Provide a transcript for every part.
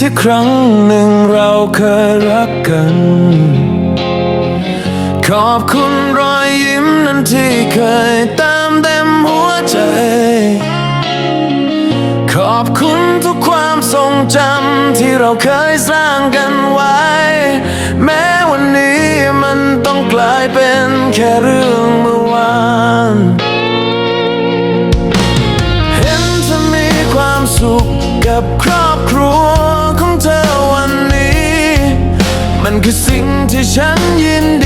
ที่ครั้งหนึ่งเราเคยรักกัน ขอบคุณรอยยิ้มนั้นที่เคยเติมเต็มหัวใจ ขอบคุณ จำที่เราเคยสร้างกันไว้ แม้วันนี้มันต้องกลายเป็นแค่เรื่องเมื่อวานเห็นเธอมีความสุขกับครอบครัวของเธอวันนี้ มันคือสิ่งที่ฉันยินดี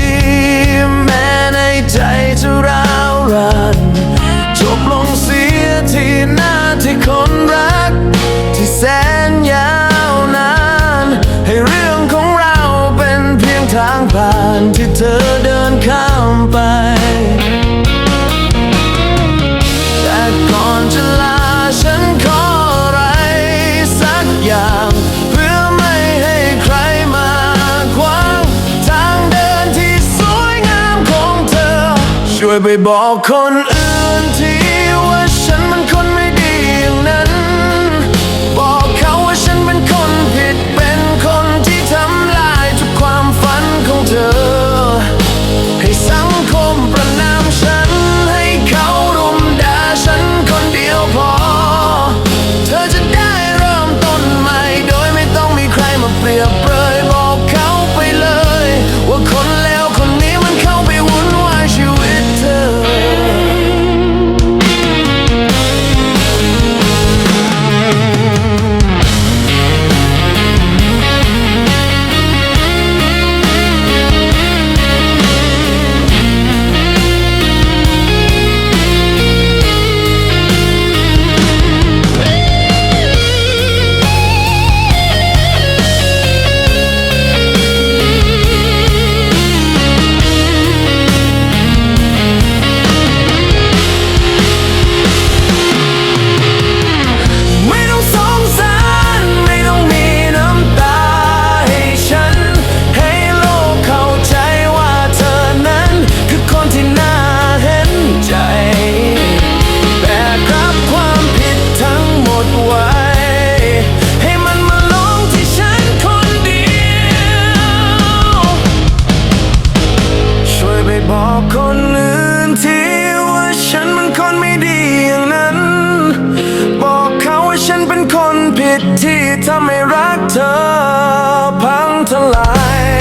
ธอเดินข้ามไป แต่ก่อนจะลาฉันขออะไรสักอย่าง เพื่อไม่ให้ใครมาขวาง ทางเดินที่สวยงามของเธอ ช่วยไปบอกคนอื่น ผิดที่ทำให้รักเธอพังทลาย